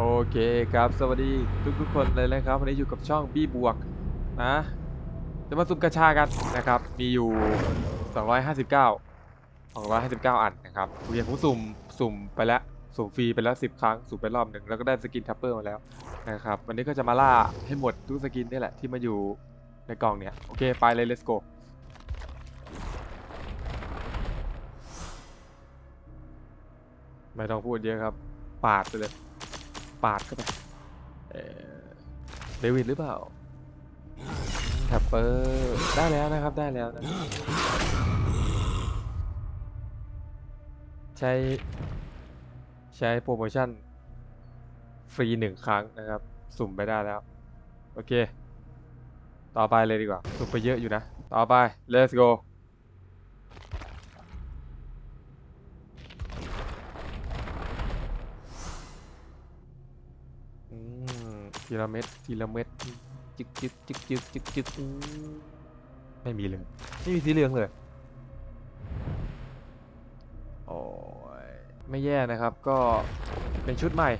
โอเคครับสวัสดีทุกทุกๆคนเลยนะครับวันนี้อยู่กับช่องบี้บวกนะจะมาสุ่มกระชากันนะครับมีอยู่ 259 259 อันนะครับผมยังผมสุ่มสุ่มไปแล้วสุ่มฟรีไปแล้ว 10 ครั้งสุ่มไปรอบหนึ่งแล้วก็ได้สกินทัพเปอร์มาแล้วนะครับวันนี้ก็จะมาล่าให้หมดทุกสกินนี่แหละที่มาอยู่ในกล่องเนี่ยโอเคไปเลย let's go ไม่ต้องพูดเยอะครับ ปาดไปเลย ปาดเข้าไปเดวิดหรือเปล่าแทปเปอร์ได้แล้วนะครับได้แล้วนะใช้ ใช้โปรโมชั่น ฟรีหนึ่งครั้งนะครับ สุ่มไปได้แล้ว โอเค ต่อไปเลยดีกว่า สุ่มไปเยอะอยู่นะ ต่อไป let's go ทีละเม็ดทีละเม็ดจึกจึกจึกจึกจึกจึกไม่มีเลยไม่มีสีเหลืองเลยโอ้ยไม่แย่นะครับก็เป็นชุดใหม่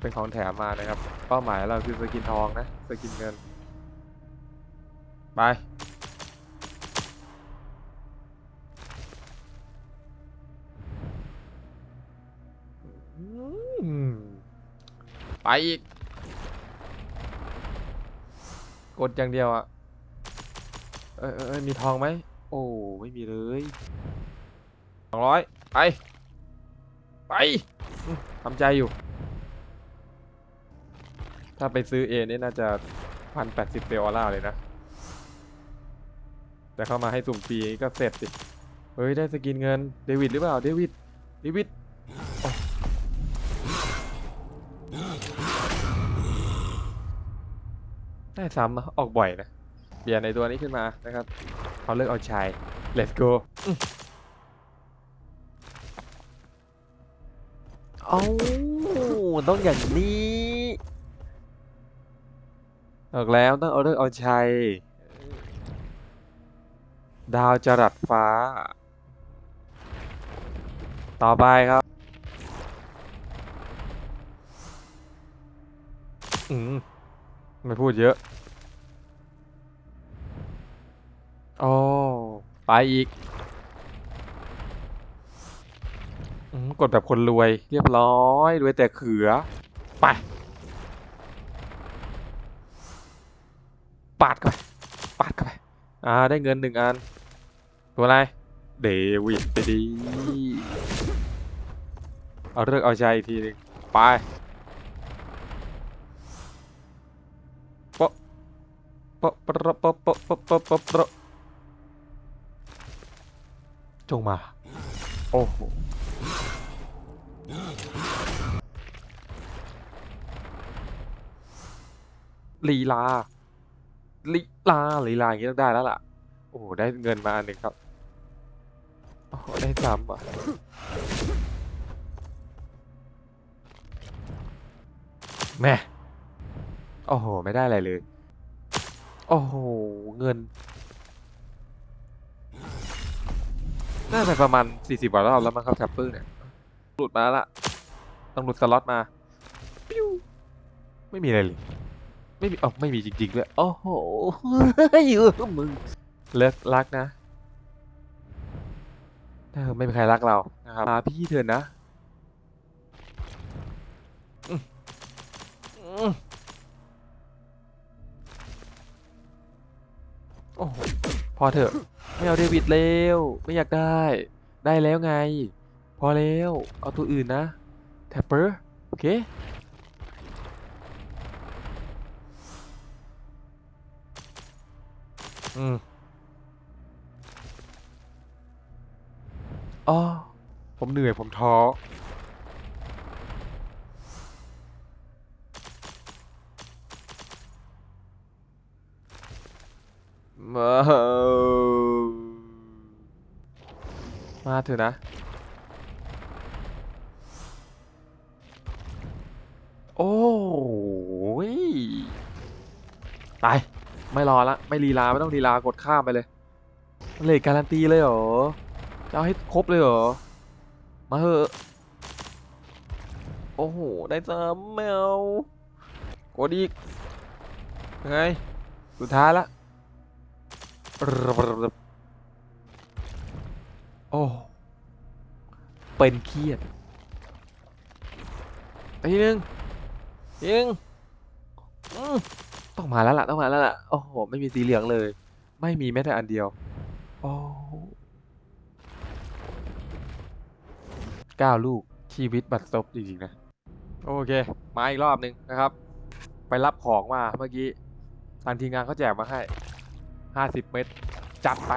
เป็นของแถมมานะครับ เป้าหมายเราคือสกินทองนะสกินเงิน ไปไปอีก กดอย่างเดียวอะเอยเอยเอยมีทองไหม โอ้ไม่มีเลยสองร้อยไป ไปทำใจอยู่ ถ้าไปซื้อเอนี่น่าจะพันแปดสิบเปลออร่าเลยนะ แต่เข้ามาให้สุ่มฟรีก็เสร็จสิ เฮ้ย ได้สกินเงิน เดวิดหรือเปล่า เดวิด เดวิด ได้ซ้ำออกบ่อยนะเปลี่ยนในตัวนี้ขึ้นมานะครับเขาเลือกเอาชาย let's go เอาต้องอย่างนี้บอกแล้วต้องเอาเลือกเอาชัยดาวจรัสฟ้า ต่อไปครับอืม ไม่พูดเยอะโอ้ไปอีกกดแบบคนรวย เรียบร้อย รวยแต่เขือ ไป ปาดเข้าไป ปาดเข้าไป อ่า ได้เงินหนึ่งอัน ตัวอะไร เดวิดไปดี เอาเลิกเอาใจอีกทีนึงไป ปะปะปะปะปะปะปะปะจงมา โอ้โหลีลาลีลาลีลาอย่างนี้ต้องได้แล้วล่ะ โอ้โห ได้เงินมาอันหนึ่งครับ โอ้โห ได้ซ้ำอะแม่ โอ้โห ไม่ได้อะไรเลย โอ้โห เงิน น่าจะประมาณ 40กว่ารอบแล้วมั้งครับแท็ปเปอร์เนี่ย หลุดมาแล้วละ ต้องหลุดสล็อตมา ปิ้ว ไม่มีอะไรเลย ไม่มีอ๋อไม่มีจริงๆด้วย โอ้โหอยู่มึง เลิกรักนะเออไม่มีใครรักเรานะครับมาพี่เถอะนะ พอเถอะ ไม่เอาเดวิดเร็วไม่อยากได้ ได้แล้วไง พอแล้ว เอาตัวอื่นนะแทปเปอร์โอเคอืมอ๋อผมเหนื่อยผมท้อ มามาเถอะนะ โอ้ยไปไม่รอละ ไม่ลีลา ไม่ต้องลีลากดข้ามไปเลยเลทการันตีเลยเหรอ จะเอาให้ครบเลยเหรอ มาเถอะ โอ้โห ได้ซ้ำไม่เอากดอีกยังไง สุดท้ายละ โอ้ เป็นเครียดไปทีนึงยิงต้องมาแล้วล่ะ ต้องมาแล้วล่ะ โอ้โห ไม่มีสีเหลืองเลย ไม่มีแม้แต่อันเดียว โอ้เก้าลูก ชีวิตบัดซบจริงๆนะ โอเค มาอีกรอบหนึ่งนะครับ ไปรับของมาเมื่อกี้ ทางทีมงานเขาแจกมาให้ 50 เม็ดจัดไป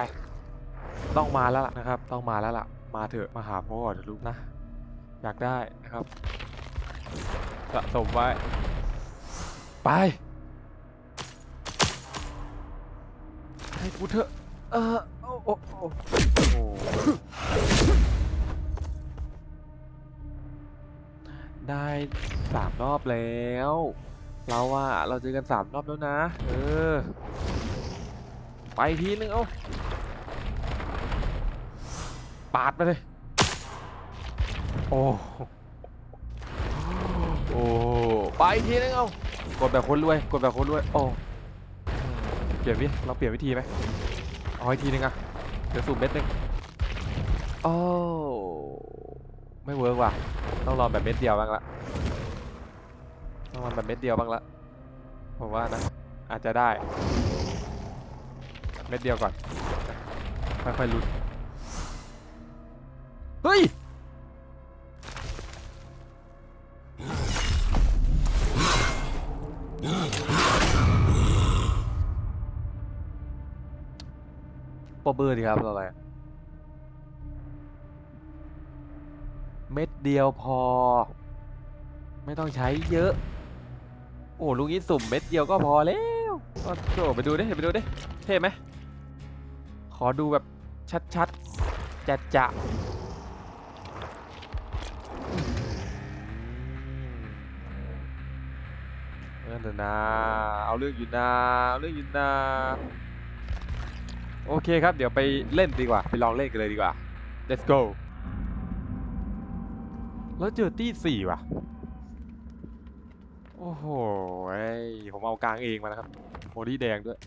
ต้องมาแล้วล่ะนะครับ ต้องมาแล้วล่ะ มาเถอะ มาหาพ่อเถอะลูกนะ อยากได้นะครับ สะสมไว้ ไป ให้กูเถอะ เออ โอ้โอ้โอ้โอ้ได้สามรอบแล้ว เราอะเราเจอกันสามรอบแล้วนะ เออ ไปทีนึงเอาปาดไปเลย โอ้โอ้ไปทีนึงเอากดแบบคนรวยกดแบบคนรวยโอ้เปลี่ยนวิเราเปลี่ยนวิธีไหมเอาอีกทีนึงอะเดี๋ยวสูบเม็ดนึงโอ้ไม่เวิร์กว่ะต้องลองแบบเม็ดเดียวบ้างละต้องลองแบบเม็ดเดียวบ้างละผมว่านะอาจจะได้ เม็ดเดียวก่อน ค่อยๆลุ้นเฮ้ย ปอเบอร์ดีครับอะไร เม็ดเดียวพอ ไม่ต้องใช้เยอะ โอ้ลุงนี้สุ่มเม็ดเดียวก็พอแล้วก็โจไปดูดิไปดูดิ เท่ไหม อดูแบบชัดๆจะจะเออนะ เอาเรื่องอยู่นะเอาเรื่องอยู่นะโอเคครับ เดี๋ยวไปเล่นดีกว่า ไปลองเล่นกันเลยดีกว่า let's go แล้วเจอตี้สี่ว่ะ โอ้โห ผมเอากลางเองมานะครับ โมดี้แดงด้วย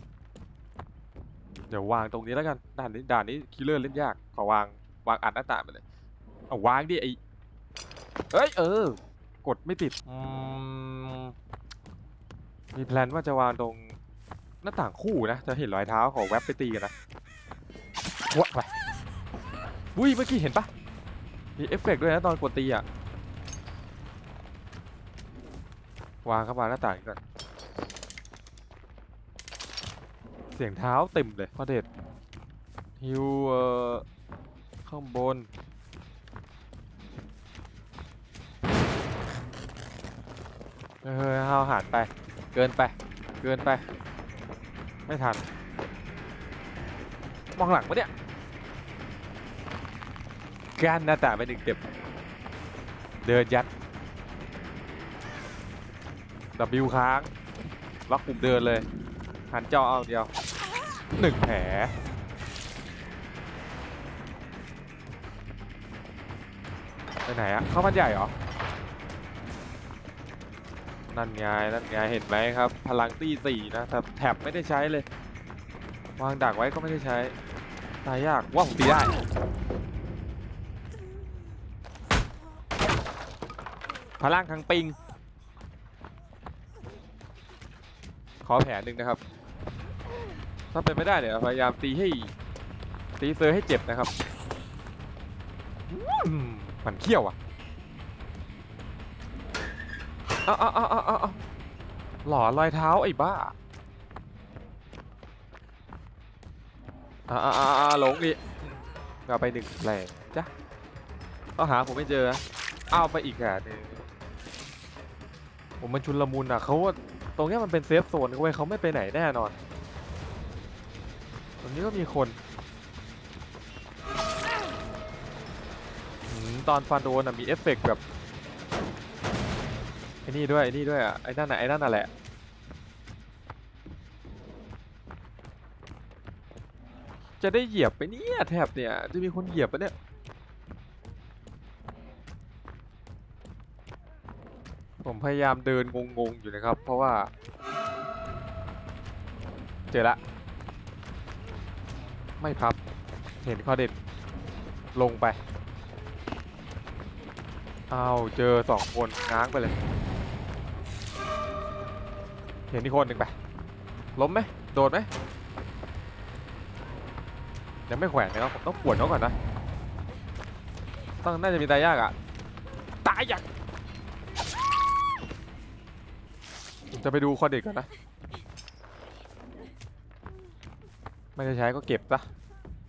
ดี๋ยววางตรงนี้แล้วกันด่านนี้ด่านนี้คิลเลอร์เล่นยากขอวางวางอัดหน้าต่างไปเลยเอาวางดิไอเอ้ยเออ กดไม่ติดอืมมีแพลนว่าจะวางตรงหน้าต่างคู่นะจะเห็นรอยเท้าขอแว็บไปตีกันนะวะไปอุ้ยเมื่อกี้เห็นปะมีเอฟเฟกต์ด้วยนะตอนกดตีอะวางเข้ามาหน้าต่างก่อน เสียงเท้าเต็มเลยพอเด็ดฮิวเอ่อข้างบนเฮ้ยห้าหารไป เกินไป เกินไป ไม่ทัน มองหลังปะเนี่ยก้นหน้าต่างไปหนึ่งเต็มเดินยัด W ค้างล็อกปุ่มเดินเลย หันจอเอาเดียวหนึ่งแผลไปไหนอะเข้าบ้านใหญ่เหรอ นั่นไงนั่นไงเห็นไหมครับ พลังตีสี่นะแต่แท็บไม่ได้ใช้เลย วางดักไว้ก็ไม่ได้ใช้ ตายยากว่าผมตีได้พลังคังปิง ขอแผลหนึ่งนะครับ ถ้าเป็นไม่ได้เดี๋ยวพยายามตีให้ตีเซอร์ให้เจ็บนะครับมันเขี้ยวอะเอาเอาเอาเอาเอาเอาหล่อรอยเท้าไอ้บ้าอ่าอ่าอาหลงดิเอาไปหนึ่งแผลจ้ะต้องหาผมไม่เจอนะเอาไปอีกแผลหนึ่งผมมันชุนละมุนอะเขาว่า ตรงนี้มันเป็นเซฟโซนเว้ยเขาไม่ไปไหนแน่นอน ตรงนี้ก็มีคนตอนฟันโดนมีเอฟเฟกต์แบบไอ้นี่ด้วยไอ้นี่ด้วยอะไอ้นั่นน่ะไอ้นั่นน่ะแหละจะได้เหยียบไปเนี่ยแถบเนี่ยจะมีคนเหยียบปะเนี่ย ผมพยายามเดินงงๆอยู่นะครับ เพราะว่า เจอละไม่พับ เห็นข้อเด็ดลงไปอ้าวเจอสองคนง้างไปเลย เห็นอีกคนหนึ่งไป ล้มไหมโดดไหมยังไม่แขวนนะครับผมต้องปวดเขาก่อนนะต้องน่าจะมีตายยากอะตายยาก จะไปดูคอเด็ดก่อนนะ ไม่ได้ใช้ก็เก็บซะ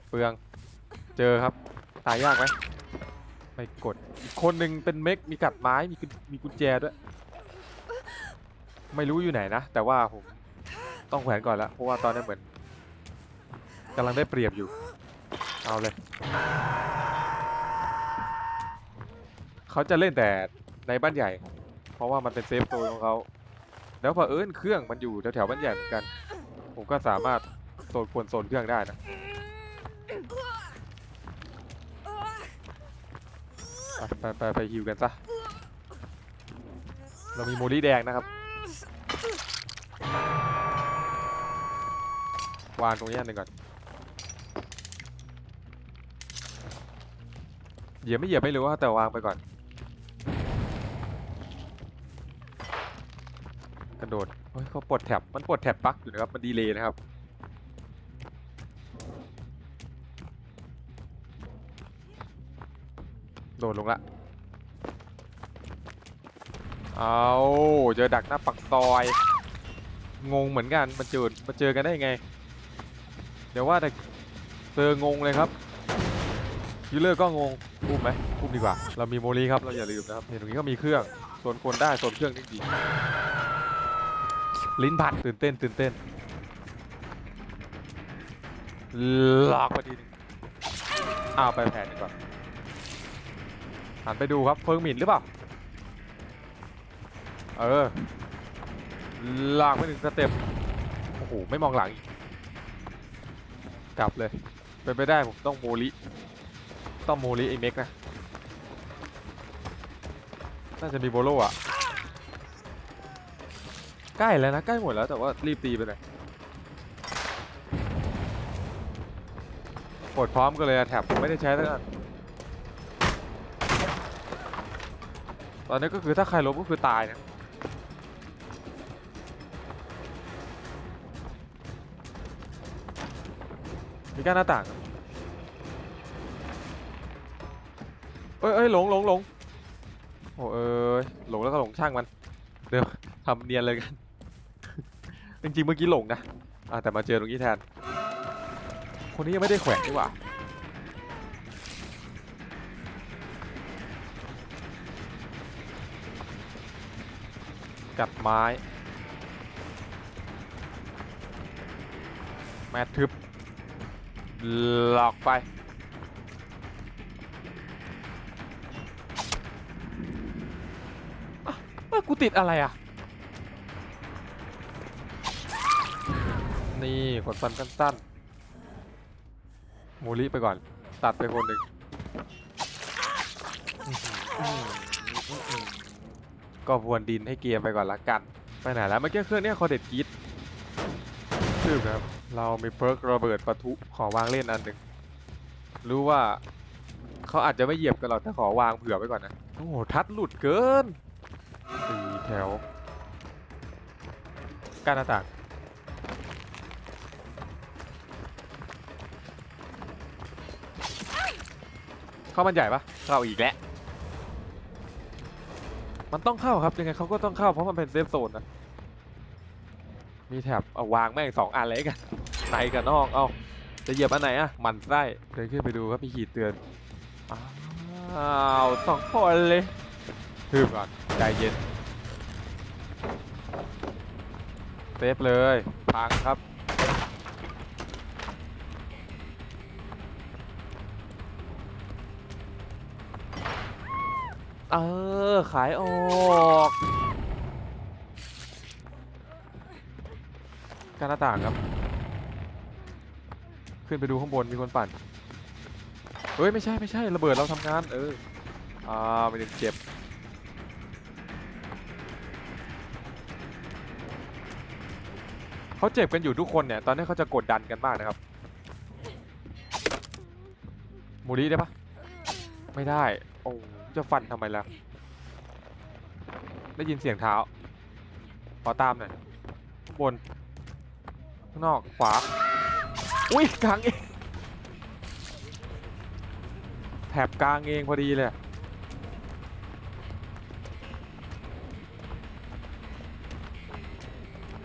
เปลือง เจอครับ ตายยากไหมไม่กด อีกคนหนึ่งเป็นเมก มีกัดไม้ มีกุญมีกุญแจด้วย ไม่รู้อยู่ไหนนะ แต่ว่าผมต้องแขวนก่อนละเพราะว่าตอนนี้เหมือนกำลังได้เปรียบอยู่ เอาเลย เขาจะเล่นแต่ในบ้านใหญ่ เพราะว่ามันเป็นเซฟโซนของเขา แล้วพอเอิญเครื่องมันอยู่แถวๆบ้านใหญ่เหมือนกัน ผมก็สามารถโซนควรโซนเครื่องได้นะไปไปไปฮิวกันซะ เรามีโมลี่แดงนะครับ วางตรงนี้หนึ่งก่อน เหยียบไม่เหยียบไม่รู้ว่าแต่วางไปก่อน ดเฮ้ยเขาปลดแท็บมันปลดแท็บปลั๊กอยู่นะครับ มันดีเลย์นะครับ โดดลงละ เอาเจอดักหน้าปักซอย งงเหมือนกันมันเจอมาเจอกันได้ยังไง เดี๋ยวว่าแต่เจองงเลยครับยูเลอร์ก็งงอุ้มไหมอุ้มดีกว่า เรามีโมลีครับ เราอย่าลืมนะครับ เห็นตรงนี้ก็มีเครื่องโซนคนได้โซนเครื่องนี่ดี ลิ้นพันตื่นเต้นตื่นเต้นหลอกพอดีนึงอ้าวไปแผนดีกว่าหันไปดูครับเฟิงหมิ่นหรือเปล่า เออลากไปหนึ่งสเต็ปโอ้โห ไม่มองหลังอีก กลับเลย เป็นไปได้ผมต้องโมลิ ต้องโมลิไอ้เม็กนะ น่าจะมีโบโลอะ ใกล้แล้วนะใกล้หมดแล้วแต่ว่ารีบตีไปหน่อยกดพร้อมกันเลยแถบผมไม่ได้ใช้ตั้งแต่ตอนนี้ก็คือถ้าใครล้มก็คือตายนะมีกานหน้าต่างเอ้ยเอ้ยหลงหลงหลงโอ้เอ้ยหลงแล้วก็หลงช่างมัน เดี๋ยวทำเนียนเลยกัน จริงๆเมื่อกี้หลงนะอะแต่มาเจอตรงนี้แทน คนนี้ยังไม่ได้แขวนดีกว่ากัดไม้ แมททึบ หลอกไปอะกูติดอะไรอะ นี่กดฟันสั้นๆมูลิไปก่อน ตัดไปคนหนึ่งอื้อหืออื้อหืออื้อหือก็พรวนดินให้เกียร์ไปก่อนละกัน ไปไหนแล้วเมื่อกี้เครื่องเนี้ยคอเด็ดกรีดชื่อครับ เรามีเพิร์กระเบิดปะทุขอวางเล่นอันหนึ่งรู้ว่าเขาอาจจะไม่เหยียบกันหรอกแต่ขอวางเผื่อไว้ก่อนนะ โอ้โห ทัดหลุดเกินสี่แถวก้านหน้าต่าง เข้ามันใหญ่ปะเข้าอีกแล้ว มันต้องเข้าครับยังไงเขาก็ต้องเข้าเพราะมันเป็นเซฟโซนนะ มีแถบเอาวางแม่งสองอันเลยกันในกับนอกเอาจะเหยียบอันไหนอะมันไส้เดินขึ้นไปดูครับมีขีดเตือนอ้าวสองคนเลยคืบก่อนใจเย็นเซฟเลยพังครับ เออ ขายออก การหน้าต่างครับ ขึ้นไปดูข้างบนมีคนปั่น เฮ้ย ไม่ใช่ไม่ใช่ระเบิดเราทำงาน เออ อ่าไม่ได้เจ็บเขาเจ็บกันอยู่ทุกคนเนี่ย ตอนนี้เขาจะกดดันกันมากนะครับมูรีได้ปะไม่ได้ โอ้ จะฟันทำไมล่ะ ได้ยินเสียงเท้า ขอตามหน่อยข้างบน ข้างนอก ขวา อุ้ยกลางเอง แถบกลางเองพอดีเลย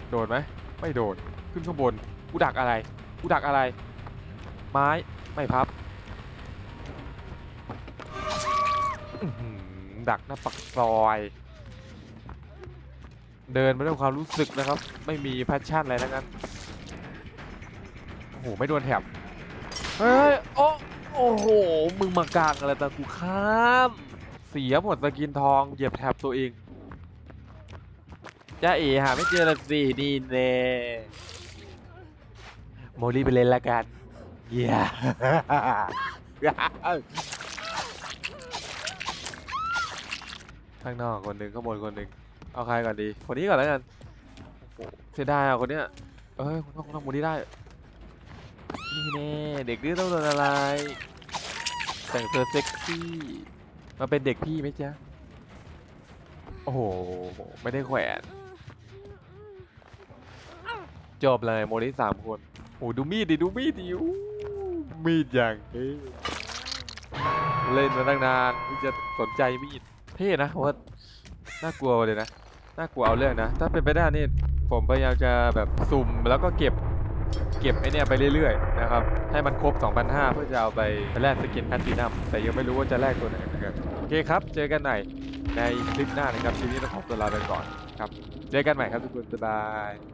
โดดไหม ไม่โดดขึ้นข้างบน กูดักอะไร กูดักอะไร ไม้ ไม่พับ ดักหน้าปักซอย เดินมาด้วยความรู้สึกนะครับ ไม่มีแพชชั่นอะไรทั้งนั้นโอ้โหไม่โดนแถบเฮ้ยโอ้โอ้โหมึงมากลางอะไรตอนกูข้ามเสียหมดสกินทองเหยียบแถบตัวเองจ้าเอ๋หาไม่เจอละสินี่เน่โมลี่ไปเล่นละกันเย้ ข้างนอกคนหนึ่งข้างบนคนหนึ่งเอาใครก่อนดี คนนี้ก่อนแล้วกันเสียดายอะคนเนี้ยเอ้ยคนนอกคนนอกโมลี่ได้นี่แน่เด็กดื้อต้องโดนอะไร แต่งตัวเซ็กซี่มาเป็นเด็กพี่ไหมจ๊ะโอ้โหไม่ได้แขวนจบเลยโมนี้สามคนโอ้ดูมีดดิดูมีดดิมีดอย่างเท่เล่นมาตั้งนานเพิ่จะสนใจมีด ท่นะว่าน่ากลัวเลยนะน่ากลัวเอาเรื่องนะ ถ้าเป็นไปได้นี่ผมพยายามจะแบบสุ่มแล้วก็เก็บเก็บไอเนี้ยไปเรื่อยๆนะครับ ให้มันครบ 2,500 เพื่อจะเอาไปแลกสกินแพตตินัมแต่ยังไม่รู้ว่าจะแลกตัวไหนนะครับโอเคครับ เจอกันใหม่ในคลิปหน้านะครับทีนี้ต้องขอตัวลาไปก่อนครับ เจอกันใหม่ครับทุกคนบ๊ายบาย